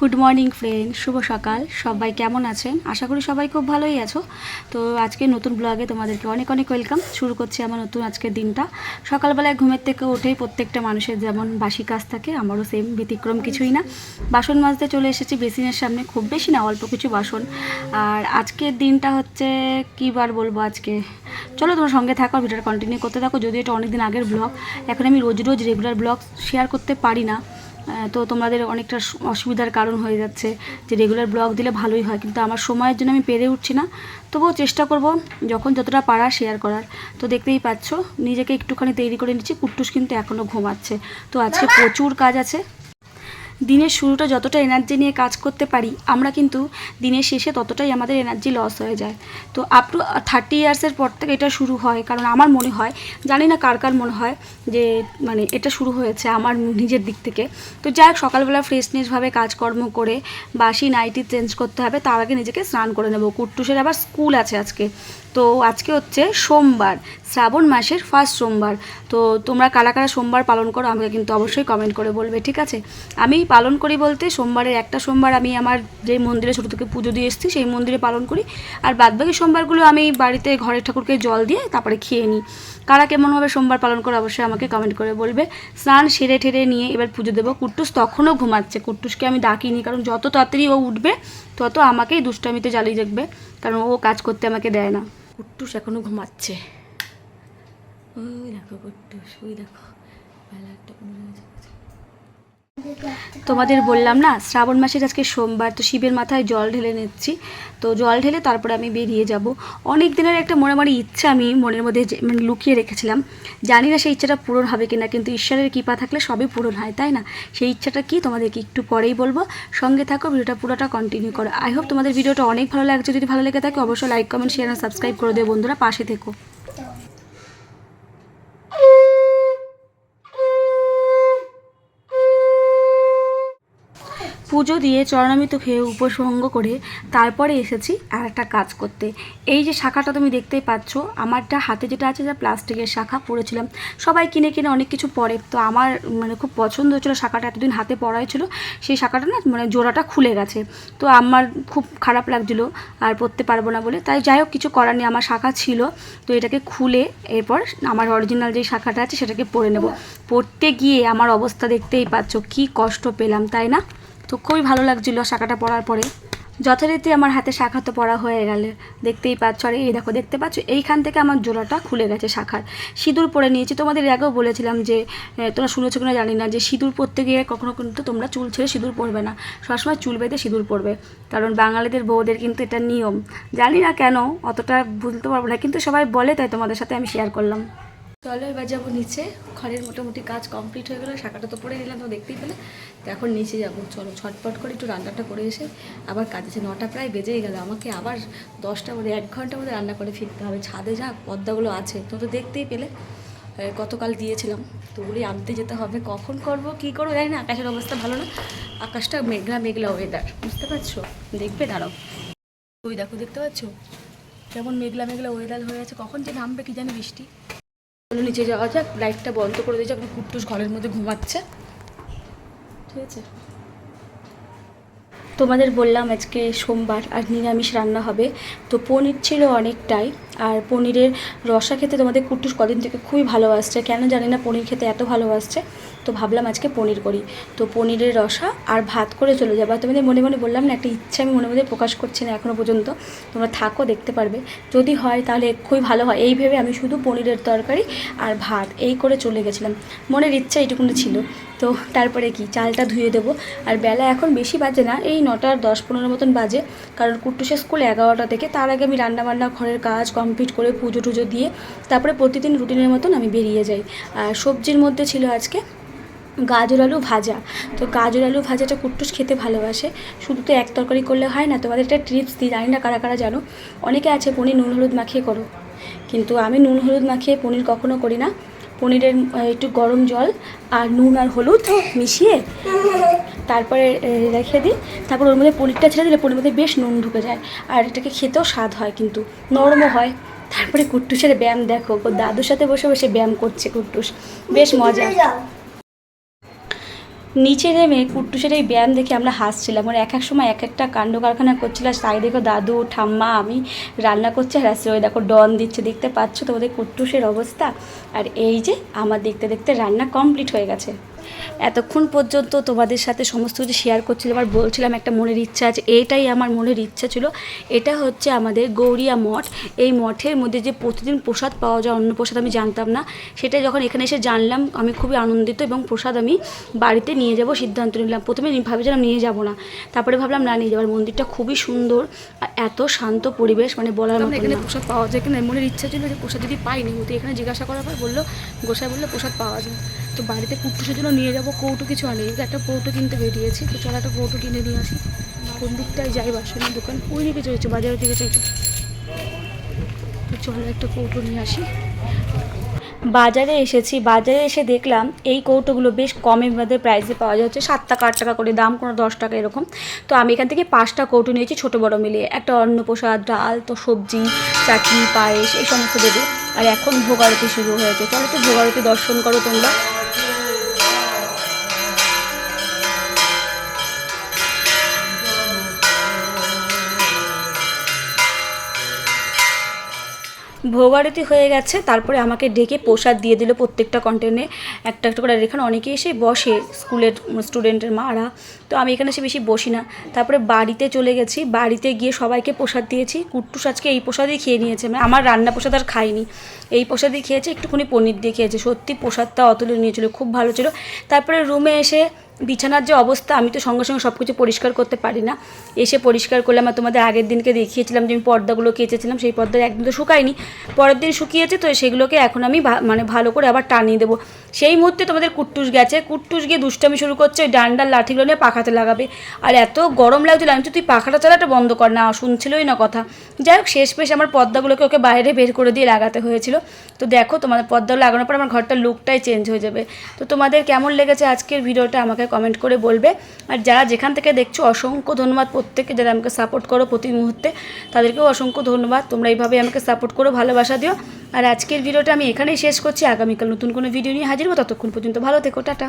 Good morning friend শুভ সকাল। সবাই কেমন আছেন? আশা করি সবাই খুব ভালোই আছো। তো আজকে নতুন ব্লগে তোমাদেরকে অনেক অনেক ওয়েলকাম শুরু করছি আমার নতুন আজকের দিনটা। সকালবেলায় ঘুমের থেকে উঠেই প্রত্যেকটা মানুষের যেমন বাসি কাজ থাকে, আমারও সেম ব্যতিক্রম কিছুই না। বাসন মাজতে চলে এসেছি বেসিনের সামনে, খুব বেশি না, অল্প কিছু বাসন। আর আজকের দিনটা হচ্ছে, কী বার বলব আজকে? চলো তোমার সঙ্গে থাকো ভিডিওটা কন্টিনিউ করতে থাকো। যদিও এটা অনেক দিন আগের ব্লগ এখন আমি রোজ রোজ রেগুলার ব্লগ শেয়ার করতে পারি না। তো তোমাদের অনেকটা অসুবিধার কারণ হয়ে যাচ্ছে যে রেগুলার ব্লগ দিলে ভালোই হয়। কিন্তু আমার সময়ের জন্য আমি পেরে উঠছি না। তবুও চেষ্টা করব যখন যতটা পারা শেয়ার করার। তো দেখতেই পাচ্ছ নিজেকে একটুখানি তৈরি করে নিচ্ছি। কুট্টুস কিন্তু এখনও ঘুমাচ্ছে। তো আজকে প্রচুর কাজ আছে। দিনের শুরুটা যতটা এনার্জি নিয়ে কাজ করতে পারি, আমরা কিন্তু দিনের শেষে ততটাই আমাদের এনার্জি লস হয়ে যায়। তো আপ টু থার্টি ইয়ার্সের পর থেকে এটা শুরু হয়, কারণ আমার মনে হয়, জানি না কার কার মনে হয় যে মানে এটা শুরু হয়েছে আমার নিজের দিক থেকে। তো যাই হোক, সকালবেলা ফ্রেশনেসভাবে কাজকর্ম করে, বাসি নাইটি চেঞ্জ করতে হবে, তার আগে নিজেকে স্নান করে নেব। কুট্টুসের আবার স্কুল আছে আজকে। তো আজকে হচ্ছে সোমবার, শ্রাবণ মাসের ফার্স্ট সোমবার। তো তোমরা কারা কারা সোমবার পালন করো, আমাকে কিন্তু অবশ্যই কমেন্ট করে বলবে, ঠিক আছে? আমি পালন করি বলতে, সোমবারের একটা সোমবার আমি আমার যে মন্দিরে ছোটো থেকে পুজো দিয়ে এসেছি, সেই মন্দিরে পালন করি। আর বাদবাকি সোমবারগুলো আমি বাড়িতে ঘরের ঠাকুরকে জল দিয়ে তারপরে খেয়ে নিই। কারা কেমনভাবে সোমবার পালন করে অবশ্যই আমাকে কমেন্ট করে বলবে। স্নান সেরে ঠেরে নিয়ে এবার পুজো দেবো। কুট্টুস তখনও ঘুমাচ্ছে। কুট্টুসকে আমি ডাকিনি, কারণ যত তাড়াতাড়ি ও উঠবে, তত আমাকেই দুষ্টামিতে জ্বালিয়ে দেখবে, কারণ ও কাজ করতে আমাকে দেয় না। কুট্টুস এখনও ঘুমাচ্ছে। ওই দেখো কুট্টুস, ওই দেখো। একটা। তোমাদের বললাম না, শ্রাবণ মাসের আজকে সোমবার, তো শিবের মাথায় জল ঢেলে নিচ্ছি। তো জল ঢেলে তারপরে আমি বেরিয়ে যাব। অনেক দিনের একটা মনে ইচ্ছা আমি মনের মধ্যে মানে লুকিয়ে রেখেছিলাম। জানি না সেই ইচ্ছাটা পূরণ হবে কিনা, কিন্তু ঈশ্বরের কৃপা থাকলে সবই পূরণ হয়, তাই না? সেই ইচ্ছাটা কি তোমাদেরকে একটু পরেই বলব। সঙ্গে থাকো, ভিডিওটা পুরোটা কন্টিনিউ করো। আই হোপ তোমাদের ভিডিওটা অনেক ভালো লাগছে। যদি ভালো লেগে থাকে, অবশ্যই লাইক কমেন্ট শেয়ার আর সাবস্ক্রাইব করে দেবো বন্ধুরা। পাশে থেকো। পুজো দিয়ে চরণামিত খেয়ে উপসঙ্গ করে তারপরে এসেছি আর একটা কাজ করতে। এই যে শাখাটা তুমি দেখতেই পাচ্ছ আমারটা হাতে যেটা আছে যা প্লাস্টিকের শাখা পরেছিলাম সবাই কিনে কিনে অনেক কিছু পরে। তো আমার মানে খুব পছন্দ হচ্ছিল শাখাটা এতদিন হাতে পরাই ছিল সেই শাখাটা না মানে জোড়াটা খুলে গেছে। তো আমার খুব খারাপ লাগছিল আর পরতে পারব না বলে। তাই যাই হোক কিছু করার নেই আমার শাখা ছিল। তো এটাকে খুলে এরপর আমার অরিজিনাল যে শাখাটা আছে সেটাকে পরে নেব। পরতে গিয়ে আমার অবস্থা দেখতেই পাচ্ছ কি কষ্ট পেলাম তাই না? তো খুবই ভালো লাগছিল শাখাটা পরার পরে। যথারীতি আমার হাতে শাখা তো পরা হয়ে গেলে। দেখতেই পাচ্ছ, আর এই দেখো, দেখতে পাচ্ছ, এইখান থেকে আমার জোড়াটা খুলে গেছে শাখার। সিঁদুর পরে নিয়েছি। তোমাদের আগেও বলেছিলাম যে তোমরা শুনেছো কিনা জানি না, যে সিঁদুর পরতে গিয়ে কখনো কিন্তু তোমরা চুল ছেড়ে সিঁদুর পরবে না। সবসময় চুল বেঁধে সিঁদুর পরবে। কারণ বাঙালিদের, বউদের কিন্তু এটা নিয়ম। জানি না কেন, অতটা বুঝতে পারব না। কিন্তু সবাই বলে, তাই তোমাদের সাথে আমি শেয়ার করলাম। চলো এবার যাব নিচে, ঘরের মোটামুটি কাজ কমপ্লিট হয়ে গেলো, শাখাটা তো পরে নিলাম, তো দেখতেই পেলে। তো এখন নিচে যাব, চলো ছটপট করে একটু রান্নাটা করে এসে, আবার কাজ আছে নটা প্রায় বেজেই গেল, আমাকে আবার দশটা মধ্যে এক ঘণ্টার মধ্যে রান্না করে ফিরতে হবে, ছাদে যা পদ্মাগুলো আছে, তো তো দেখতেই পেলে গতকাল দিয়েছিলাম। তো ওগুলি আনতে যেতে হবে, কখন করব, কি করব জানি না, আকাশের অবস্থা ভালো না, আকাশটা মেঘলা মেঘলা ওয়েদার বুঝতে পারছ? দেখবে, দাঁড়াও। ওই দেখো, দেখতে পাচ্ছ? কেমন মেঘলা মেঘলা ওয়েদার হয়ে আছে, কখন যে নামবে কি জানি বৃষ্টি। চলো নিচে যাওয়া যাক লাইটটা বন্ধ করে দিয়েছে এখন কুট্টুস ঘরের মধ্যে ঘুমাচ্ছে। ঠিক আছে? তোমাদের বললাম আজকে সোমবার আর নিরামিষ রান্না হবে। তো পনির ছিল অনেকটাই আর পনিরের রসা খেতে তোমাদের কুট্টুস কদিন থেকে খুবই ভালোবাসছে। কেন জানি না পনির খেতে এত ভালোবাসছে। তো ভাবলাম আজকে পনির করি। তো পনিরের রসা আর ভাত করে চলে যাব। তোমাদের মনে মনে বললাম না, একটা ইচ্ছা আমি মনে মনে প্রকাশ করছি না এখনও পর্যন্ত। তোমরা থাকো, দেখতে পারবে। যদি হয় তাহলে খুবই ভালো হয়। এই ভেবে আমি শুধু পনিরের তরকারি আর ভাত এই করে চলে গেছিলাম। মনের ইচ্ছা এইটুকুনি ছিল। তো তারপরে কি, চালটা ধুয়ে দেবো। আর বেলা এখন বেশি বাজে না, এই নটার দশ পনেরো মতন বাজে। কারণ কুট্টুসের স্কুল এগারোটা থেকে, তার আগে আমি রান্না বান্না ঘরের কাজ কমপ্লিট করে পুজো টুজো দিয়ে তারপরে প্রতিদিন রুটিনের মতন আমি বেরিয়ে যাই। আর সবজির মধ্যে ছিল আজকে গাজর আলু ভাজা। তো গাজর আলু ভাজাটা কুট্টুস খেতে ভালোবাসে। শুধু তো এক তরকারি করলে হয় না, তোমাদের একটা ট্রিপস দিই, জানি না কারা কারা জানো। অনেকে আছে, পনির নুন হলুদ মাখিয়ে করো। কিন্তু আমি নুন হলুদ মাখিয়ে পনির কখনো করি না। পনিরের একটু গরম জল আর নুন আর হলুদ মিশিয়ে তারপরে রেখে দিই। তারপর ওর মধ্যে পনিরটা ছেড়ে দিলে পনির মধ্যে বেশ নুন ঢুকে যায়। আর এটাকে খেতেও স্বাদ হয় কিন্তু, নরমও হয়। তারপরে কুট্টুসের ব্যায়াম, দেখো ওর দাদুর সাথে বসে বসে ব্যায়াম করছে কুট্টুস। বেশ মজা। নিচে নেমে কুট্টুসের এই ব্যায়াম দেখে আমরা হাসছিলাম। মানে এক এক সময় এক একটা কাণ্ড কারখানা করছিল, আর তাই দেখো দাদু, ঠাম্মা, আমি রান্না করছি, আর আসছে ওই দেখো ডন দিচ্ছে, দেখতে পাচ্ছ তো ওদের কুট্টুসের অবস্থা? আর এই যে আমার দেখতে দেখতে রান্না কমপ্লিট হয়ে গেছে। এতক্ষণ পর্যন্ত তোমাদের সাথে সমস্ত কিছু শেয়ার করছিলাম আর বলছিলাম একটা মনের ইচ্ছা আছে এটাই আমার মনের ইচ্ছা ছিল। এটা হচ্ছে আমাদের গৌরিয়া মঠ। এই মঠের মধ্যে যে প্রতিদিন প্রসাদ পাওয়া যায় অন্য প্রসাদ আমি জানতাম না। সেটা যখন এখানে এসে জানলাম আমি খুবই আনন্দিত এবং প্রসাদ আমি বাড়িতে নিয়ে যাব সিদ্ধান্ত নিলাম। প্রথমে ভাবেছিলাম নিয়ে যাব না। তারপরে ভাবলাম না নিয়ে যাবার মন্দিরটা খুবই সুন্দর আর এত শান্ত পরিবেশ মানে বলার মতো এখানে প্রসাদ পাওয়া যায় এখানে মনের ইচ্ছা ছিল যে প্রসাদ যদি পাইনি তো এখানে জিজ্ঞাসা করার পর বলল গোসাই বলল প্রসাদ পাওয়া যায়। তো বাড়িতে কুট্টুসের জন্য নিয়ে যাব, কৌটো কিছু আনে। একটা কৌটো কিনতে বেরিয়েছি, তো চলো একটা কৌটো কিনে নিয়ে আসি। কোন দিকটায় যাই বাসনের দোকান? ওই দিকে চলেছে, বাজারের দিকে চলেছে। তো চলো একটা কৌটো নিয়ে আসি। বাজারে এসেছি, বাজারে এসে দেখলাম এই কৌটোগুলো বেশ কমে মধ্যে প্রাইসে পাওয়া যাচ্ছে, সাত টাকা, আট টাকা করে দাম, কোনো দশ টাকা এরকম। তো আমি এখান থেকে পাঁচটা কৌটো নিয়েছি, ছোটো বড় মিলিয়ে। একটা অন্নপ্রসাদ, ডাল, তো সবজি, চাটনি, পায়েস, এই সমস্ত দেবে। আর এখন ভোগারতি শুরু হয়েছে। চলো একটু ভোগারতি দর্শন করো তোমরা। ভোগারতি হয়ে গেছে, তারপরে আমাকে ডেকে প্রসাদ দিয়ে দিল প্রত্যেকটা কন্টেনে একটা একটা করে এখানে অনেকে এসে বসে স্কুলের স্টুডেন্টের মারা। তো আমি এখানে এসে বেশি বসি না। তারপরে বাড়িতে চলে গেছি। বাড়িতে গিয়ে সবাইকে প্রসাদ দিয়েছি। কুট্টুস আজকে এই প্রসাদই খেয়ে নিয়েছে মানে আমার রান্না প্রসাদ আর খাইনি। এই প্রসাদই খেয়েছে, একটুখানি পনির দিয়ে খেয়েছে। সত্যি প্রসাদটা অতুলনীয় ছিল, খুব ভালো ছিল। তারপরে রুমে এসে বিছানার যে অবস্থা, আমি তো সঙ্গে সঙ্গে সব কিছু পরিষ্কার করতে পারি না। এসে পরিষ্কার করলাম আর তোমাদের আগের দিনকে দেখিয়েছিলাম যে আমি পর্দাগুলো কেচেছিলাম, সেই পর্দা একদিন তো শুকায়নি। পরের দিন শুকিয়েছে তো সেগুলোকে এখন আমি মানে ভালো করে আবার টানিয়ে দেবো। সেই মুহূর্তে তোমাদের কুট্টুস গেছে। কুট্টুস গিয়ে দুষ্টামি শুরু করছে, ওই ডান্ডার লাঠিগুলো নিয়ে পাখাতে লাগাবে। আর এত গরম লাগছিল, আমি তো তুই পাখাটা চালাটা বন্ধ কর, না, শুনছিলই না কথা। যাই হোক শেষ পেশ আমার পর্দাগুলোকে ওকে বাইরে বের করে দিয়ে লাগাতে হয়েছিল। তো দেখো তোমাদের পর্দাগুলো লাগানোর পর আমার ঘরটার লুকটাই চেঞ্জ হয়ে যাবে। তো তোমাদের কেমন লেগেছে আজকের ভিডিওটা? আমাকে কমেন্ট করে বলবে। আর যারা যেখান থেকে দেখছ, অসংখ্য ধন্যবাদ প্রত্যেককে। যারা আমাকে সাপোর্ট করো প্রতি মুহূর্তে, তাদেরকেও অসংখ্য ধন্যবাদ। তোমরা এইভাবে আমাকে সাপোর্ট করো, ভালোবাসা দিও। আর আজকের ভিডিওটা আমি এখানেই শেষ করছি। আগামীকাল নতুন কোনো ভিডিও নিয়ে হাজির হব। ততক্ষণ পর্যন্ত ভালো থেকো, টাটা।